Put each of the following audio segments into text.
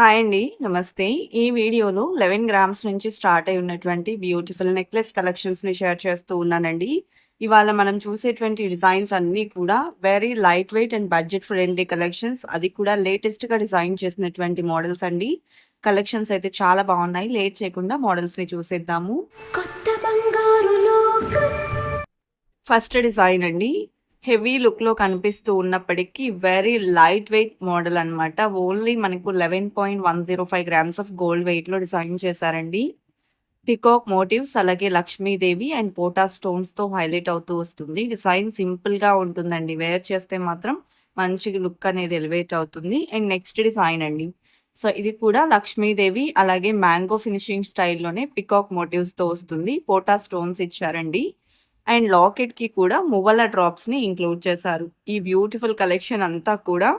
Hi అండి. నమస్తే. ఈ వీడియోలో 11 గ్రామ్స్ నుంచి స్టార్ట్ అయి ఉన్నటువంటి బ్యూటిఫుల్ నెక్లెస్ కలెక్షన్స్‌ని షేర్ చేస్తూ ఉన్నానండి. ఇవాళ మనం చూసేటువంటి డిజైన్స్ అన్నీ కూడా very light weight and budget friendly collections. అది కూడా లేటెస్ట్‌గా డిజైన్ చేసినటువంటి మోడల్స్ అండి. కలెక్షన్స్ అయితే చాలా బాగున్నాయి. లేట్ చేయకుండా మోడల్స్‌ని చూసేద్దాము. కొత్త బంగారు ఫస్ట్ డిజైన్ అండి. హెవీ లుక్‌లో కనిపిస్తూ ఉన్నప్పటికీ వెరీ లైట్ వెయిట్ మోడల్ అన్నమాట. ఓన్లీ మనకు 11.105 గ్రామ్స్ ఆఫ్ గోల్డ్ వెయిట్‌లో డిజైన్ చేశారండి. పికాక్ మోటివ్స్ అలాగే లక్ష్మీదేవి అండ్ పోటా స్టోన్స్‌తో హైలైట్ అవుతూ వస్తుంది. డిజైన్ సింపుల్‌గా ఉంటుందండి. వేర్ చేస్తే మాత్రం మంచి లుక్ అనేది ఎలివేట్ అవుతుంది. అండ్ నెక్స్ట్ డిజైన్ అండి. సో, ఇది కూడా లక్ష్మీదేవి అలాగే మ్యాంగో ఫినిషింగ్ స్టైల్‌లోనే పికాక్ మోటివ్స్‌తో వస్తుంది. పోటా స్టోన్స్ ఇచ్చారండి. అండ్ లాకెట్‌కి కూడా మువ్వల డ్రాప్స్‌ని ఇంక్లూడ్ చేశారు. ఈ బ్యూటిఫుల్ కలెక్షన్ అంతా కూడా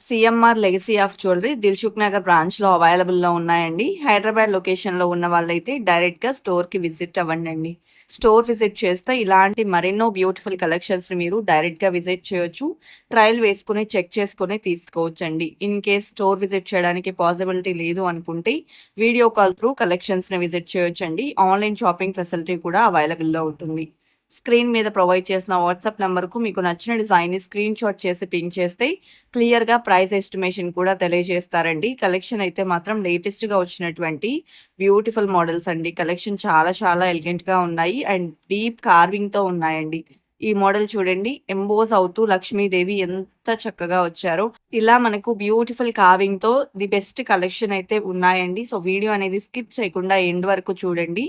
CMR legacy of jewellery Dilsukh Nagar బ్రాంచ్‌లో అవైలబుల్‌లో ఉన్నాయండి. హైదరాబాద్ లొకేషన్‌లో ఉన్న వాళ్ళైతే డైరెక్ట్‌గా స్టోర్‌కి విజిట్ అవ్వండి స్టోర్ విజిట్ చేస్తే ఇలాంటి మరెన్నో బ్యూటిఫుల్ కలెక్షన్స్‌ని మీరు డైరెక్ట్‌గా విజిట్ చేయొచ్చు. ట్రయల్ వేసుకొని చెక్ చేసుకొని తీసుకోవచ్చండి. ఇన్ కేస్ స్టోర్ విజిట్ చేయడానికి పాసిబిలిటీ లేదు అనుకుంటే వీడియో కాల్ త్రూ కలెక్షన్స్‌ని విజిట్ చేయొచ్చండి. ఆన్‌లైన్ షాపింగ్ ఫెసిలిటీ కూడా అవైలబుల్‌లో ఉంటుంది. స్క్రీన్ మీద ప్రొవైడ్ చేసిన వాట్సాప్ నెంబర్కు మీకు నచ్చిన డిజైన్‌ని స్క్రీన్‌షాట్ చేసి పిన్ చేస్తే క్లియర్‌గా ప్రైస్ ఎస్టిమేషన్ కూడా తెలియజేస్తారండి. కలెక్షన్ అయితే మాత్రం లేటెస్ట్‌గా వచ్చినటువంటి బ్యూటిఫుల్ మోడల్స్ అండి. కలెక్షన్ చాలా చాలా ఎలిగెంట్‌గా ఉన్నాయి. అండ్ డీప్ కార్వింగ్‌తో ఉన్నాయండి. ఈ మోడల్ చూడండి. ఎంబోజ్ అవుతూ లక్ష్మీదేవి ఎంత చక్కగా వచ్చారో. ఇలా మనకు బ్యూటిఫుల్ కార్వింగ్‌తో ది బెస్ట్ కలెక్షన్ అయితే ఉన్నాయండి. సో, వీడియో అనేది స్కిప్ చేయకుండా ఎండ్ వరకు చూడండి.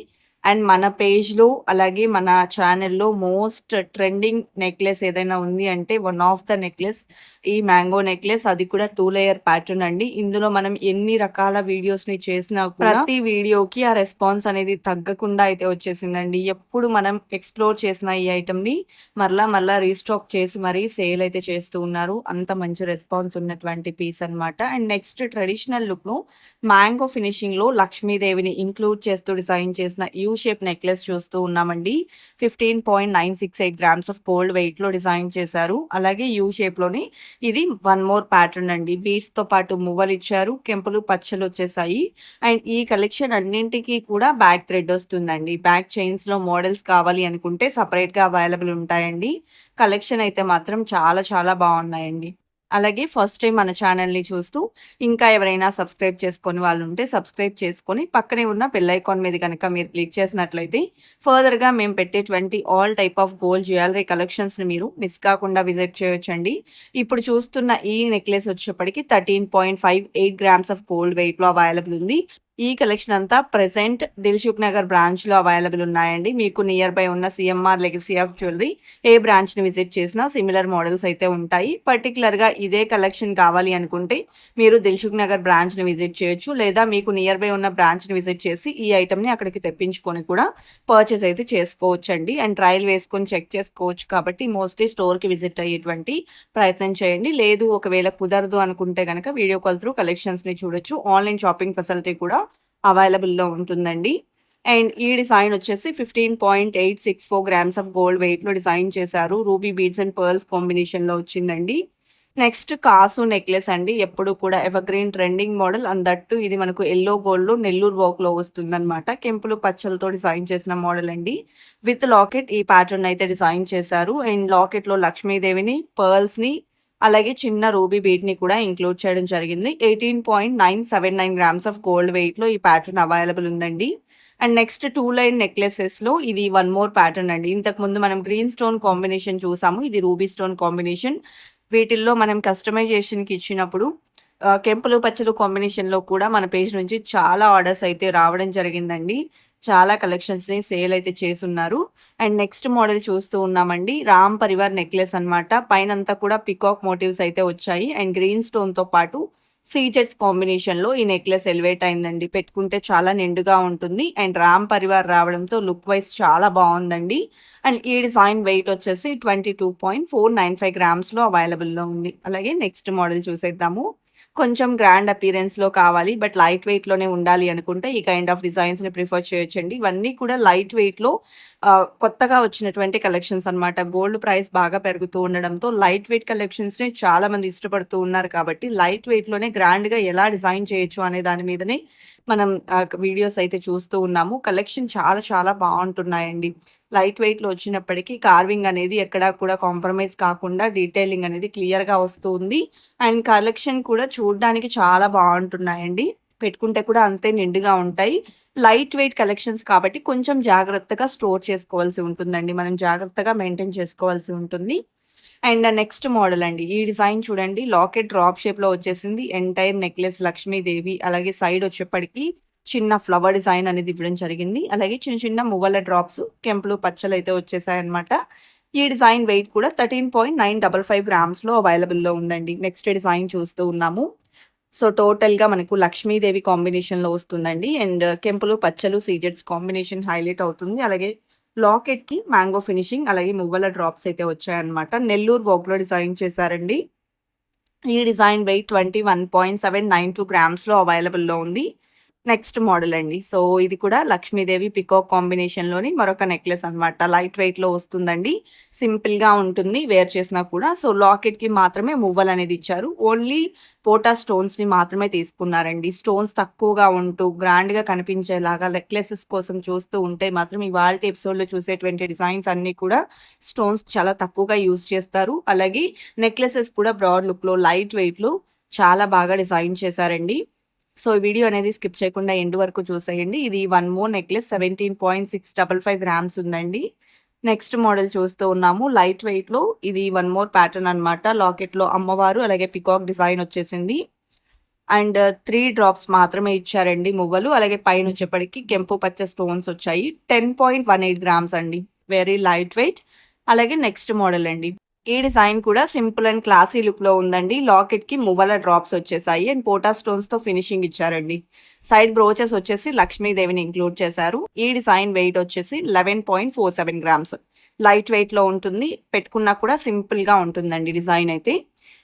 అండ్ మన పేజ్‌లో అలాగే మన ఛానల్లో మోస్ట్ ట్రెండింగ్ నెక్లెస్ ఏదైనా ఉంది అంటే వన్ ఆఫ్ ద నెక్లెస్ ఈ మ్యాంగో నెక్లెస్. అది కూడా టూ లేయర్ ప్యాటర్న్ అండి. ఇందులో మనం ఎన్ని రకాల వీడియోస్‌ని చేసినా కూడా ప్రతి వీడియోకి ఆ రెస్పాన్స్ అనేది తగ్గకుండా అయితే వచ్చేసిందండి. ఎప్పుడు మనం ఎక్స్‌ప్లోర్ చేసిన ఈ ఐటెమ్‌ని మరలా మరలా రీస్టాక్ చేసి మరీ సేల్ అయితే చేస్తూ ఉన్నారు. అంత మంచి రెస్పాన్స్ ఉన్నటువంటి పీస్ అన్నమాట. అండ్ నెక్స్ట్ ట్రెడిషనల్ లుక్‌లో మ్యాంగో ఫినిషింగ్‌లో లక్ష్మీదేవిని ఇంక్లూడ్ చేస్తూ డిజైన్ చేసిన యూ షేప్ నెక్లెస్ చూస్తూ ఉన్నామండి. 15.968 గ్రామ్స్ ఆఫ్ గోల్డ్ వెయిట్‌లో డిజైన్ చేశారు. అలాగే యూ షేప్‌లోనే ఇది వన్ మోర్ ప్యాటర్న్ అండి. బీడ్స్‌తో పాటు మువ్వలిచ్చారు. కెంపులు పచ్చలు వచ్చేసాయి. అండ్ ఈ కలెక్షన్ అన్నింటికి కూడా బ్యాక్ థ్రెడ్ వస్తుందండి. బ్యాక్ చైన్స్‌లో మోడల్స్ కావాలి అనుకుంటే సెపరేట్‌గా అవైలబుల్ ఉంటాయండి. కలెక్షన్ అయితే మాత్రం చాలా చాలా బాగున్నాయండి. అలాగే ఫస్ట్ టైం మన ఛానల్ని చూస్తూ ఇంకా ఎవరైనా సబ్స్క్రైబ్ చేసుకొని వాళ్ళు ఉంటే సబ్స్క్రైబ్ చేసుకొని పక్కనే ఉన్న బెల్ ఐకాన్ మీద కనుక మీరు క్లిక్ చేసినట్లయితే ఫర్దర్‌గా మేము పెట్టేటువంటి all type of gold jewellery కలెక్షన్స్‌ని మీరు మిస్ కాకుండా విజిట్ చేయొచ్చండి. ఇప్పుడు చూస్తున్న ఈ నెక్లెస్ వచ్చేప్పటికి 13.58 గ్రామ్స్ ఆఫ్ గోల్డ్ వెయిట్‌లో అవైలబుల్ ఉంది. ఈ కలెక్షన్ అంతా ప్రెసెంట్ దిల్సుఖ్ నగర్ బ్రాంచ్‌లో అవైలబుల్ ఉన్నాయండి. మీకు నియర్ బై ఉన్న సీఎంఆర్ లెగసీ ఆఫ్ జ్యువెలరీ ఏ బ్రాంచ్‌ని విజిట్ చేసినా సిమిలర్ మోడల్స్ అయితే ఉంటాయి. పర్టిక్యులర్‌గా ఇదే కలెక్షన్ కావాలి అనుకుంటే మీరు దిల్సుఖ్ నగర్ బ్రాంచ్‌ని విజిట్ చేయొచ్చు. లేదా మీకు నియర్ బై ఉన్న బ్రాంచ్‌ని విజిట్ చేసి ఈ ఐటమ్ని అక్కడికి తెప్పించుకొని కూడా పర్చేస్ అయితే చేసుకోవచ్చు అండి అండ్ ట్రయల్ వేసుకొని చెక్ చేసుకోవచ్చు కాబట్టి మోస్ట్‌లీ స్టోర్‌కి విజిట్ అయ్యేటువంటి ప్రయత్నం చేయండి. లేదు ఒకవేళ కుదరదు అనుకుంటే కనుక వీడియో కాల్ త్రూ కలెక్షన్స్‌ని చూడొచ్చు. ఆన్‌లైన్ షాపింగ్ ఫెసిలిటీ కూడా అవైలబుల్‌లో ఉంటుందండి. అండ్ ఈ డిజైన్ వచ్చేసి 15.864 గ్రామ్స్ ఆఫ్ గోల్డ్ వెయిట్‌లో డిజైన్ చేశారు. రూబీ బీడ్స్ అండ్ పర్ల్స్ కాంబినేషన్‌లో వచ్చిందండి. నెక్స్ట్ కాసు నెక్లెస్ అండి. ఎప్పుడు కూడా ఎవర్‌గ్రీన్ ట్రెండింగ్ మోడల్ అండ్ ఇది మనకు ఎల్లో గోల్డ్ నెల్లూరు వర్క్‌లో వస్తుందన్నమాట. కెంపులు పచ్చలతో డిజైన్ చేసిన మోడల్ అండి. విత్ లాకెట్ ఈ ప్యాటర్న్ అయితే డిజైన్ చేశారు. అండ్ లాకెట్‌లో లక్ష్మీదేవిని, పర్ల్స్‌ని అలాగే చిన్న రూబీ బీట్ని కూడా ఇంక్లూడ్ చేయడం జరిగింది. 18.979 గ్రామ్స్ ఆఫ్ గోల్డ్ వెయిట్‌లో ఈ ప్యాటర్న్ అవైలబుల్ ఉందండి. అండ్ నెక్స్ట్ టూ లైన్ నెక్లెసెస్‌లో ఇది వన్ మోర్ ప్యాటర్న్ అండి. ఇంతకు ముందు మనం గ్రీన్ స్టోన్ కాంబినేషన్ చూసాము. ఇది రూబీ స్టోన్ కాంబినేషన్. వీటిల్లో మనం కస్టమైజేషన్‌కి ఇచ్చినప్పుడు కెంపులు పచ్చలు కాంబినేషన్‌లో కూడా మన పేజ్ నుంచి చాలా ఆర్డర్స్ అయితే రావడం జరిగిందండి. చాలా కలెక్షన్స్‌ని సేల్ అయితే చేస్తున్నారు అండ్ నెక్స్ట్ మోడల్ చూస్తూ ఉన్నామండి. రామ్ పరివార్ నెక్లెస్ అన్నమాట. పైనంతా కూడా పికాక్ మోటివ్స్ అయితే వచ్చాయి. అండ్ గ్రీన్ స్టోన్‌తో పాటు సీజెడ్స్ కాంబినేషన్‌లో ఈ నెక్లెస్ ఎలివేట్ అయిందండి. పెట్టుకుంటే చాలా నిండుగా ఉంటుంది. అండ్ రామ్ పరివార్ రావడంతో లుక్ వైస్ చాలా బాగుందండి. అండ్ ఈ డిజైన్ వెయిట్ వచ్చేసి 22.495 గ్రామ్స్‌లో అవైలబుల్‌లో ఉంది. అలాగే నెక్స్ట్ మోడల్ చూసేద్దాము. కొంచెం గ్రాండ్ అపీరెన్స్‌లో కావాలి. బట్ లైట్ వెయిట్‌లోనే ఉండాలి అనుకుంటే ఈ కైండ్ ఆఫ్ డిజైన్స్‌ని ప్రిఫర్ చేయొచ్చండి. ఇవన్నీ కూడా లైట్ వెయిట్‌లో లో కొత్తగా వచ్చినటువంటి కలెక్షన్స్ అన్నమాట. గోల్డ్ ప్రైస్ బాగా పెరుగుతూ ఉండడంతో లైట్ వెయిట్ కలెక్షన్స్‌ని చాలా మంది ఇష్టపడుతూ ఉన్నారు కాబట్టి లైట్ వెయిట్‌లోనే గ్రాండ్‌గా ఎలా డిజైన్ చేయొచ్చు అనే దాని మీదనే మనం వీడియోస్ అయితే చూస్తూ ఉన్నాము. కలెక్షన్ చాలా చాలా బాగుంటున్నాయండి లైట్ వెయిట్‌లో వచ్చినప్పటికీ కార్వింగ్ అనేది ఎక్కడా కూడా కాంప్రమైజ్ కాకుండా డీటెయిలింగ్ అనేది క్లియర్‌గా వస్తూ ఉంది. అండ్ కలెక్షన్ కూడా చూడ్డానికి చాలా బాగుంటున్నాయండి పెట్టుకుంటే కూడా అంతే నిండుగా ఉంటాయి. లైట్ వెయిట్ కలెక్షన్స్ కాబట్టి కొంచెం జాగ్రత్తగా స్టోర్ చేసుకోవాల్సి ఉంటుందండి. మనం జాగ్రత్తగా మెయింటైన్ చేసుకోవాల్సి ఉంటుంది. అండ్ నెక్స్ట్ మోడల్ అండి. ఈ డిజైన్ చూడండి లాకెట్ డ్రాప్ షేప్‌లో వచ్చేసింది. ఎంటైర్ నెక్లెస్ లక్ష్మీదేవి అలాగే సైడ్ వచ్చేప్పటికి చిన్న ఫ్లవర్ డిజైన్ అనేది ఇవ్వడం జరిగింది. అలాగే చిన్న చిన్న మువ్వల డ్రాప్స్ కెంపులు పచ్చలైతే వచ్చేసాయన్నమాట. ఈ డిజైన్ వెయిట్ కూడా 13.955 గ్రామ్స్‌లో అవైలబుల్‌లో ఉందండి. నెక్స్ట్ డిజైన్ చూస్తూ ఉన్నాము. సో టోటల్‌గా మనకు లక్ష్మీదేవి కాంబినేషన్‌లో వస్తుందండి. అండ్ uh, కెంపులు, పచ్చలు, సీజెడ్స్ కాంబినేషన్ హైలైట్ అవుతుంది. అలాగే లాకెట్‌కి మ్యాంగో ఫినిషింగ్ అలాగే మువ్వల డ్రాప్స్ అయితే వచ్చాయన్నమాట. నెల్లూరు వోక్‌లో డిజైన్ చేశారండి. ఈ డిజైన్ వెయిట్ 21.792 గ్రామ్స్‌లో అవైలబుల్‌లో ఉంది. నెక్స్ట్ మోడల్ అండి. సో ఇది కూడా లక్ష్మీదేవి పికాక్ కాంబినేషన్‌లోని మరొక నెక్లెస్ అన్నమాట. లైట్ వెయిట్‌లో వస్తుందండి. సింపుల్‌గా ఉంటుంది వేర్ చేసినా కూడా. సో లాకెట్‌కి మాత్రమే మువ్వలనేది ఇచ్చారు. ఓన్లీ పోటా స్టోన్స్‌ని మాత్రమే తీసుకున్నారండి. స్టోన్స్ తక్కువగా ఉంటూ గ్రాండ్‌గా కనిపించేలాగా నెక్లెసెస్ కోసం చూస్తూ ఉంటే మాత్రం ఇవాళ ఎపిసోడ్లో చూసేటువంటి డిజైన్స్ అన్నీ కూడా స్టోన్స్ చాలా తక్కువగా యూజ్ చేస్తారు. అలాగే నెక్లెసెస్ కూడా బ్రాడ్ లుక్‌లో లైట్ వెయిట్‌లో చాలా బాగా డిజైన్ చేశారండి. సో ఈ వీడియో అనేది స్కిప్ చేయకుండా ఎండ్ వరకు చూసేయండి. ఇది వన్ మోర్ నెక్లెస్ 17.655 గ్రామ్స్ ఉందండి. నెక్స్ట్ మోడల్ చూస్తూ ఉన్నాము. లైట్ వెయిట్‌లో ఇది వన్ మోర్ ప్యాటర్న్ అన్నమాట. లాకెట్‌లో అమ్మవారు అలాగే పికాక్ డిజైన్ వచ్చేసింది. అండ్ త్రీ డ్రాప్స్ మాత్రమే ఇచ్చారండి మువ్వలు. అలాగే పైన వచ్చేప్పటికి కెంపు పచ్చ స్టోన్స్ వచ్చాయి. 10.18 గ్రామ్స్ అండి. Very light weight. అలాగే నెక్స్ట్ మోడల్ అండి. ఈ డిజైన్ కూడా సింపుల్ అండ్ క్లాసీ లుక్లో ఉందండి. లాకెట్కి మువ్వల డ్రాప్స్ వచ్చేసాయి. అండ్ పోటా స్టోన్స్తో ఫినిషింగ్ ఇచ్చారండి. సైడ్ బ్రోచెస్ వచ్చేసి లక్ష్మీదేవిని ఇంక్లూడ్ చేశారు. ఈ డిజైన్ వెయిట్ వచ్చేసి 11.47 గ్రామ్స్. లైట్ వెయిట్లో ఉంటుంది. పెట్టుకున్నా కూడా సింపుల్గా ఉంటుందండి డిజైన్ అయితే.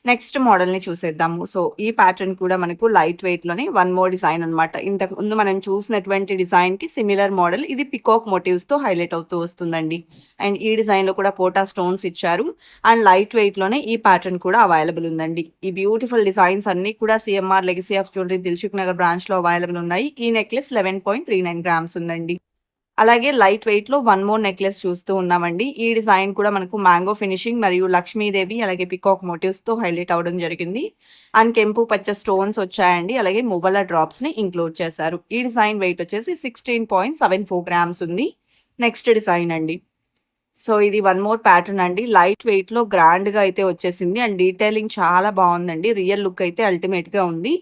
నెక్స్ట్ మోడల్‌ని చూసేద్దాము. సో ఈ ప్యాటర్న్ కూడా మనకు లైట్ వెయిట్‌లోనే వన్ మోర్ డిజైన్ అన్నమాట. ఇంతకు ముందు మనం చూసినటువంటి డిజైన్‌కి సిమిలర్ మోడల్. ఇది పికాక్ మోటివ్స్‌తో హైలైట్ అవుతూ వస్తుందండి. అండ్ ఈ డిజైన్‌లో కూడా పోటా స్టోన్స్ ఇచ్చారు. అండ్ లైట్ వెయిట్‌లోనే ఈ ప్యాటర్న్ కూడా అవైలబుల్ ఉందండి. ఈ బ్యూటిఫుల్ డిజైన్స్ అన్నీ కూడా CMR legacy of jewellery Dilsukh Nagar బ్రాంచ్‌లో అవైలబుల్ ఉన్నాయి. ఈ నెక్లెస్ 11.39 గ్రామ్స్ ఉందండి. అలాగే లైట్ వెయిట్‌లో వన్ మోర్ నెక్లెస్ చూస్తూ ఉన్నామండి. ఈ డిజైన్ కూడా మనకు మ్యాంగో ఫినిషింగ్ మరియు లక్ష్మీదేవి అలాగే పికాక్ మోటివ్స్‌తో హైలైట్ అవ్వడం జరిగింది. అండ్ కెంపు పచ్చ స్టోన్స్ వచ్చాయండి. అలాగే మువ్వల డ్రాప్స్‌ని ఇంక్లూడ్ చేశారు. ఈ డిజైన్ వెయిట్ వచ్చేసి 16.74 గ్రామ్స్ ఉంది. నెక్స్ట్ డిజైన్ అండి. సో ఇది వన్ మోర్ ప్యాటర్న్ అండి. లైట్ వెయిట్‌లో గ్రాండ్‌గా అయితే వచ్చేసింది. అండ్ డీటెయిలింగ్ చాలా బాగుందండి రియల్ లుక్ అయితే అల్టిమేట్‌గా ఉంది.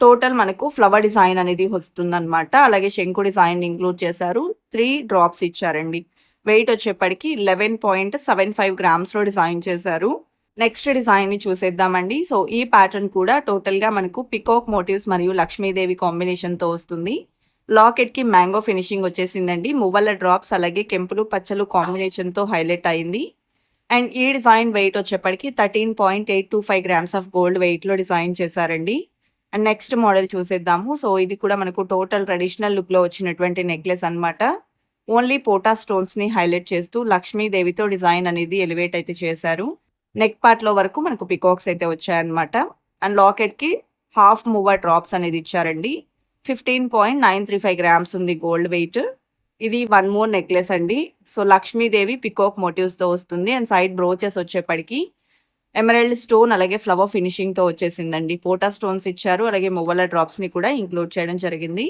టోటల్ మనకు ఫ్లవర్ డిజైన్ అనేది వస్తుందన్నమాట. అలాగే శంకు డిజైన్ ఇంక్లూడ్ చేశారు. త్రీ డ్రాప్స్ ఇచ్చారండి. వెయిట్ వచ్చేప్పటికి 11.75 గ్రామ్స్‌లో డిజైన్ చేశారు. నెక్స్ట్ డిజైన్‌ని చూసేద్దామండి. సో ఈ ప్యాటర్న్ కూడా టోటల్‌గా మనకు పికాక్ మోటివ్స్ మరియు లక్ష్మీదేవి కాంబినేషన్‌తో వస్తుంది. లాకెట్‌కి మ్యాంగో ఫినిషింగ్ వచ్చేసిందండి. మువ్వల డ్రాప్స్ అలాగే కెంపులు, పచ్చలు కాంబినేషన్‌తో హైలైట్ అయింది. అండ్ ఈ డిజైన్ వెయిట్ వచ్చేప్పటికి 13.825 గ్రామ్స్ ఆఫ్ గోల్డ్ వెయిట్‌లో డిజైన్ చేశారండి. అండ్ నెక్స్ట్ మోడల్ చూసేద్దాము. సో ఇది కూడా మనకు టోటల్ ట్రెడిషనల్ లుక్‌లో వచ్చినటువంటి నెక్లెస్ అన్నమాట. ఓన్లీ పోటా స్టోన్స్‌ని హైలైట్ చేస్తూ లక్ష్మీదేవితో డిజైన్ అనేది ఎలివేట్ అయితే చేశారు. నెక్ పార్ట్‌లో వరకు మనకు పికాక్స్ అయితే వచ్చాయన్నమాట. అండ్ లాకెట్‌కి హాఫ్ మూవర్ డ్రాప్స్ అనేది ఇచ్చారండి. 15.935 గ్రామ్స్ ఉంది గోల్డ్ వెయిట్. ఇది వన్ మోర్ నెక్లెస్ అండి. సో లక్ష్మీదేవి పికాక్ మోటివ్స్‌తో వస్తుంది. అండ్ సైడ్ బ్రోచెస్ వచ్చేప్పటికి ఎమరాల్డ్ స్టోన్ అలాగే ఫ్లవర్ ఫినిషింగ్‌తో వచ్చేసిందండి. పోటా స్టోన్స్ ఇచ్చారు. అలాగే మువ్వల డ్రాప్స్‌ని కూడా ఇంక్లూడ్ చేయడం జరిగింది.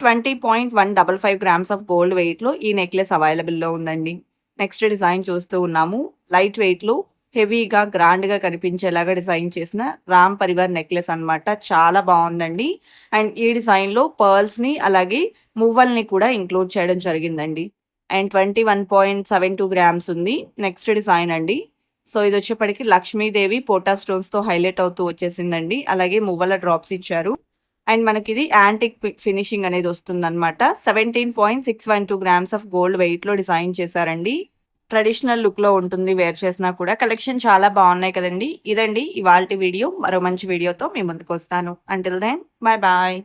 20.155 గ్రామ్స్ ఆఫ్ గోల్డ్ వెయిట్‌లో ఈ నెక్లెస్ అవైలబుల్‌లో ఉందండి. నెక్స్ట్ డిజైన్ చూస్తూ ఉన్నాము. లైట్ వెయిట్‌లో హెవీగా గ్రాండ్‌గా కనిపించేలాగా డిజైన్ చేసిన రామ్ పరివార్ నెక్లెస్ అన్నమాట. చాలా బాగుందండి అండ్ ఈ డిజైన్‌లో పర్ల్స్‌ని అలాగే మువ్వల్ని కూడా ఇంక్లూడ్ చేయడం జరిగిందండి. అండ్ 21.72 గ్రామ్స్ ఉంది. నెక్స్ట్ డిజైన్ అండి. సో ఇది వచ్చేప్పటికి లక్ష్మీదేవి పోటా స్టోన్స్‌తో హైలైట్ అవుతూ వచ్చేసిందండి. అలాగే మువ్వల డ్రాప్స్ ఇచ్చారు. అండ్ మనకి ఇది యాంటిక్ ఫినిషింగ్ అనేది వస్తుందన్నమాట. 17.612 గ్రామ్స్ ఆఫ్ గోల్డ్ వెయిట్‌లో డిజైన్ చేశారండి. ట్రెడిషనల్ లుక్‌లో ఉంటుంది వేర్ చేసినా కూడా. కలెక్షన్ చాలా బాగున్నాయి కదండీ! ఇదండి ఇవాల్టి వీడియో. మరో మంచి వీడియోతో మీ ముందుకొస్తాను. Until then bye bye.